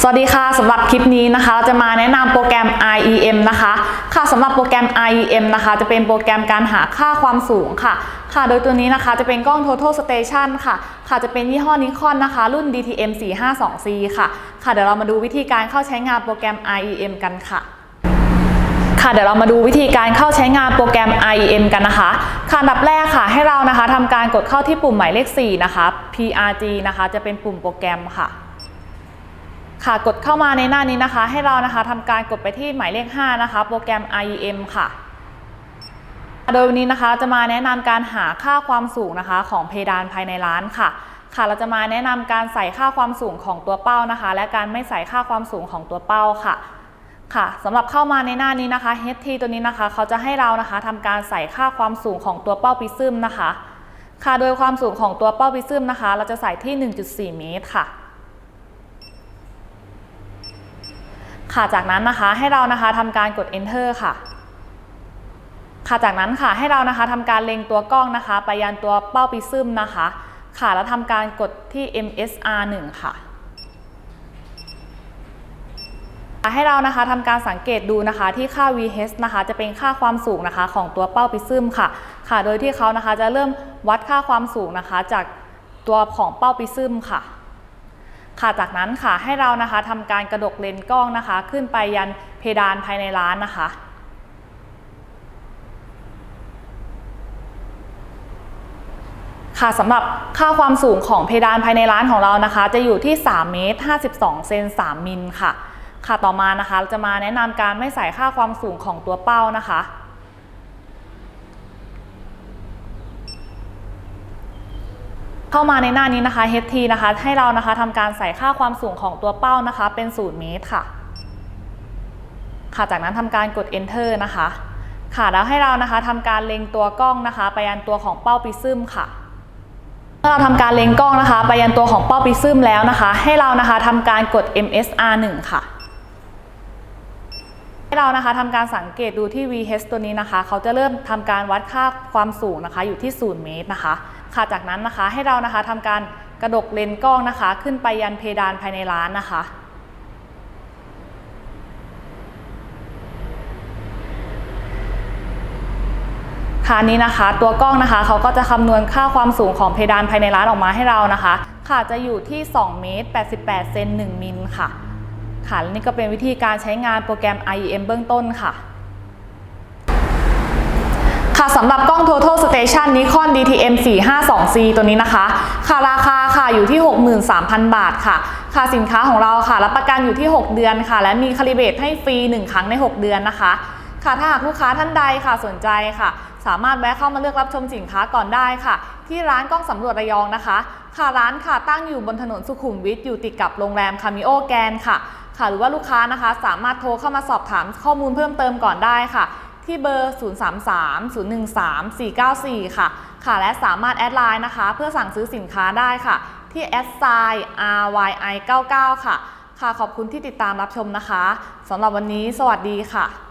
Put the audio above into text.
สวัสดีค่ะสำหรับคลิปนี้นะคะเราจะมาแนะนำโปรแกรม IEM นะคะ ค่ะสำหรับโปรแกรม IEM นะคะ จะเป็นโปรแกรมการหาค่าความสูงค่ะ ค่ะ โดยตัวนี้นะคะจะเป็นกล้อง Total Station ค่ะ ค่ะจะเป็นยี่ห้อนิคอนนะคะ รุ่น DTM 452C ค่ะ ค่ะเดี๋ยวเรามาดูวิธีการเข้าใช้งานโปรแกรม IEM กันค่ะค่ะเดี๋ยวเรามาดูวิธีการเข้าใช้งานโปรแกรม IEM กันนะคะค่ะอันดับแรกค่ะ ให้เรานะคะทำการกดเข้าที่ปุ่มหมายเลข 4 นะคะ PRG นะคะ จะเป็นปุ่มโปรแกรมค่ะ ค่ะกดเข้ามาในหน้านี้นะคะ ให้เรานะคะทำการกดไปที่หมายเลข 5 นะคะ โปรแกรม IEM ค่ะ โดยวันนี้นะคะจะมาแนะนำการหาค่าความสูงนะคะ ของเพดานภายในร้านค่ะค่ะเราจะมาแนะนำการใส่ค่าความสูงของตัวเป้านะคะ และการไม่ใส่ค่าความสูงของตัวเป้าค่ะค่ะสำหรับเข้ามาในหน้านี้นะคะ HT ตัวนี้นะคะ เขาจะให้เรานะคะทำการใส่ค่าความสูงของตัวเป้าปิซึมนะคะ ค่ะโดยความสูงของตัวเป้าปิซึมนะคะ เราจะใส่ที่ 1.4 เมตรค่ะ ค่ะ จากนั้นนะคะให้เรานะคะทำการกด enter ค่ะ ค่ะ จากนั้นค่ะให้เรานะคะทำการเล็งตัวกล้องนะคะ ไปยันตัวเป้าปิซึมนะคะ ค่ะแล้วทำการกดที่ MSR 1 ค่ะให้เรานะคะทำการสังเกตดูนะคะที่ค่า VH นะคะจะเป็นค่าความสูงนะคะของตัวเป้าปิซึมค่ะ ค่ะ โดยที่เขานะคะจะเริ่มวัดค่าความสูงนะคะจากตัวของเป้าปิซึมค่ะ ค่ะจากนั้นค่ะให้เรานะคะทำการกระดกเลนส์กล้องนะคะ ขึ้นไปยันเพดานภายในร้านนะคะค่ะสำหรับค่าความสูงของเพดานภายในร้านของเรานะคะ จะอยู่ที่ 3 เมตร 52 เซน 3 มิลค่ะ ค่ะต่อมานะคะเราจะมาแนะนำการไม่ใส่ค่าความสูงของตัวเป้านะคะ เข้ามาในหน้านี้นะคะ HT นะคะ ให้เรานะคะทำการใส่ค่าความสูงของตัวเป้านะคะ เป็น 0 เมตรค่ะ ค่ะ จากนั้นทำการกด enter นะคะ ค่ะ แล้วให้เรานะคะทำการเล็งตัวกล้องนะคะ ไปยันตัวของเป้าปิซึมค่ะเมื่อเราทำการเล็งกล้องนะคะ ไปยันตัวของเป้าปิซึมแล้วนะคะ ให้เรานะคะทำการกด MSR 1 ค่ะให้เรานะคะทำการสังเกตดูที่ VH ตัวนี้นะคะ เขาจะเริ่มทำการวัดค่าความสูงนะคะ อยู่ที่ 0 เมตรนะคะ ค่ะจากนั้นนะคะให้เรานะคะทำการกระดกเลนส์กล้องนะคะ ขึ้นไปยันเพดานภายในร้านนะคะค่ะนนี้นะคะ ตัวกล้องนะคะเขาก็จะคำนวณค่าความสูงของเพดานภายในร้านออกมาให้เรานะคะ ค่ะจะอยู่ที่2เมตร88เซน1มิลค่ะค่ะและนี่ก็เป็นวิธีการใช้งานโปรแกรม IEM เบื้องต้นค่ะ ค่ะสำหรับกล้อง Total Station Nikon DTM 452C ตัวนี้นะคะ ค่ะราคาค่ะอยู่ที่ 63,000 บาทค่ะ ค่ะสินค้าของเราค่ะ รับประกันอยู่ที่ 6 เดือนค่ะ และมีคาลิเบตให้ฟรี 1 ครั้งใน 6 เดือนนะคะ ค่ะถ้าหากลูกค้าท่านใดค่ะสนใจค่ะ สามารถแวะเข้ามาเลือกรับชมสินค้าก่อนได้ค่ะ ที่ร้านกล้องสำรวจระยองนะคะ ค่ะร้านค่ะตั้งอยู่บนถนนสุขุมวิทอยู่ติดกับโรงแรมคามิโอแกนค่ะ ค่ะหรือว่าลูกค้านะคะ สามารถโทรเข้ามาสอบถามข้อมูลเพิ่มเติมก่อนได้ค่ะ ที่เบอร์ 033 013 494 ค่ะ ค่ะ และสามารถแอดไลน์นะคะ เพื่อสั่งซื้อสินค้าได้ค่ะ ที่แอดไซน์ RYI 99ค่ะ ค่ะ ขอบคุณที่ติดตามรับชมนะคะสำหรับวันนี้ สวัสดีค่ะ